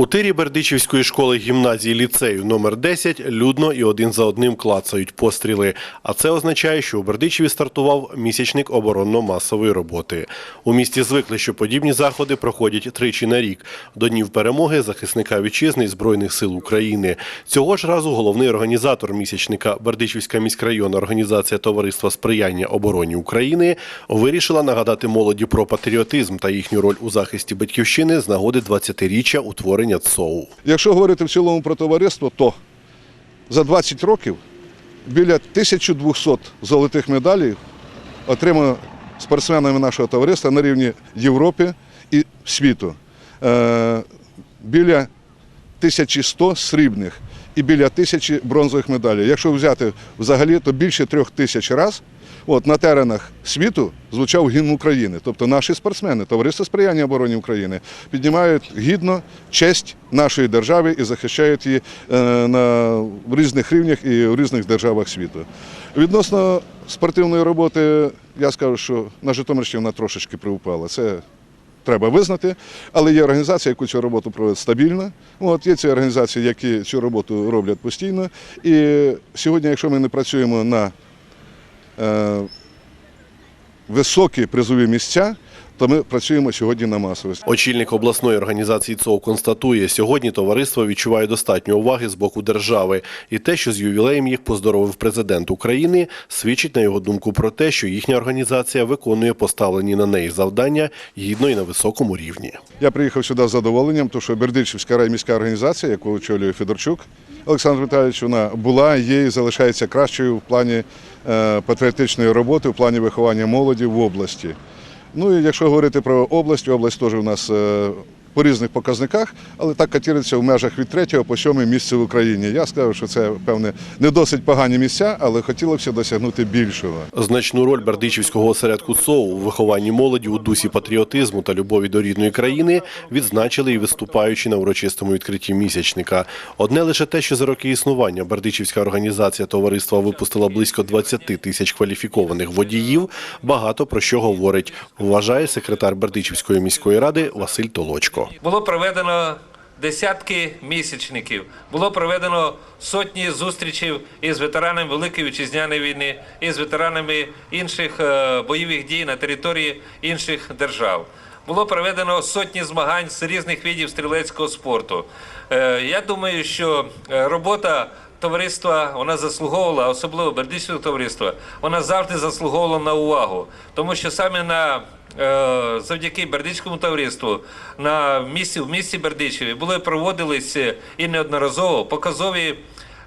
У тирі Бердичівської школи гімназії ліцею номер 10 людно і один за одним клацають постріли. А це означає, що у Бердичеві стартував місячник оборонно-масової роботи. У місті звикли, що подібні заходи проходять тричі на рік до Днів перемоги захисника вітчизни і Збройних сил України. Цього ж разу головний організатор місячника Бердичівська міськрайонна організація Товариства сприяння обороні України вирішила нагадати молоді про патріотизм та їхню роль у захисті батьківщини з нагоди 20-річчя утворення ЦОУ. Якщо говорити в цілому про товариство, то за 20 років біля 1200 золотих медалей отримано спортсменами нашого товариства на рівні Європи і світу. Е, біля 1100 срібних і біля тисячі бронзових медалей. Якщо взяти взагалі, то більше трьох тисяч разів от, на теренах світу звучав гімн України. Тобто наші спортсмени, товариство сприяння обороні України, піднімають гідно честь нашої держави і захищають її е, на різних рівнях і в різних державах світу. Відносно спортивної роботи, я скажу, що на Житомирщині вона трошечки приупала. Це треба визнати, але є організації, які цю роботу проводять стабільно. От є ці організації, які цю роботу роблять постійно. І сьогодні, якщо ми не працюємо на е, високі призові місця, то ми працюємо сьогодні на масовість. Очільник обласної організації ЦОУ констатує, сьогодні товариство відчуває достатньо уваги з боку держави, і те, що з ювілеєм їх поздоровив президент України, свідчить на його думку про те, що їхня організація виконує поставлені на неї завдання гідно і на високому рівні. Я приїхав сюди з задоволенням, тому що Бердичівська райміська організація, яку очолює Федорчук Олександр Віталійович, вона була, є і залишається кращою в плані е, патріотичної роботи, в плані виховання молоді в області. Ну і якщо говорити про область, область теж у нас е, по різних показниках, але так катірується в межах від 3 по 7 місце в Україні. Я скажу, що це певне не досить погані місця, але хотілося досягнути більшого. Значну роль Бердичівського осередку ЦОУ у вихованні молоді у дусі патріотизму та любові до рідної країни відзначили і виступаючи на урочистому відкритті місячника. Одне лише те, що за роки існування Бердичівська організація товариства випустила близько 20 тисяч кваліфікованих водіїв, багато про що говорить, вважає секретар Бердичівської міської ради Василь Толочко. Було проведено десятки місячників, було проведено сотні зустрічей із ветеранами Великої вітчизняної війни, із ветеранами інших е, бойових дій на території інших держав. Було проведено сотні змагань з різних видів стрілецького спорту. Е, Я думаю, що е, робота товариства вона заслуговувала, особливо Бердичівського товариства, вона завжди заслуговувала на увагу, тому що саме на е, завдяки Бердичському товариству на місці в місті Бердичеві були проводились е, і неодноразово показові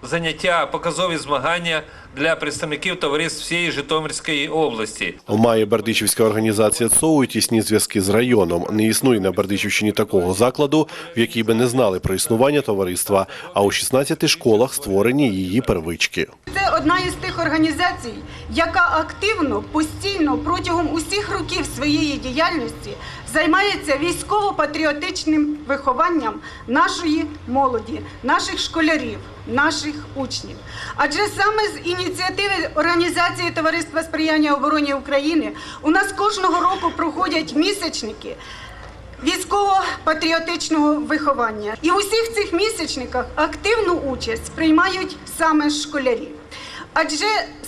заняття, показові змагання для представників товариств всієї Житомирської області. Має Бердичівська організація ЦОУ і тісні зв'язки з районом. Не існує на Бердичівщині такого закладу, в якій би не знали про існування товариства. А у 16 школах створені її первички. Це одна із тих організацій, яка активно, постійно протягом усіх років своєї діяльності займається військово-патріотичним вихованням нашої молоді, наших школярів, наших учнів. Адже саме з ініціативи організації Товариства сприяння обороні України у нас кожного року проходять місячники військово-патріотичного виховання. І в усіх цих місячниках активну участь приймають саме школярі. Адже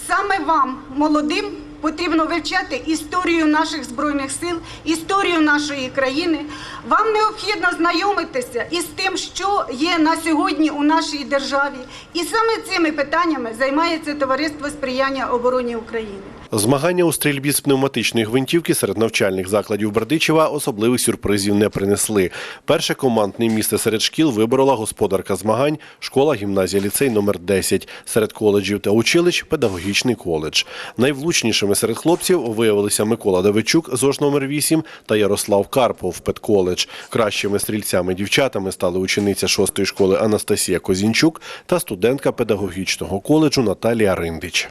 саме вам, молодим, потрібно вивчати історію наших збройних сил, історію нашої країни. Вам необхідно знайомитися із тим, що є на сьогодні у нашій державі. І саме цими питаннями займається товариство сприяння обороні України. Змагання у стрільбі з пневматичної гвинтівки серед навчальних закладів Бердичева особливих сюрпризів не принесли. Перше командне місце серед шкіл виборола господарка змагань школа гімназія ліцей номер 10 серед коледжів та училищ педагогічний коледж. Найвлучнішими серед хлопців виявилися Микола Давичук ЗОЖ номер 8 та Ярослав Карпов Петколедж. Кращими стрільцями дівчатами стали учениця шостої школи Анастасія Козінчук та студентка педагогічного коледжу Наталія Риндич.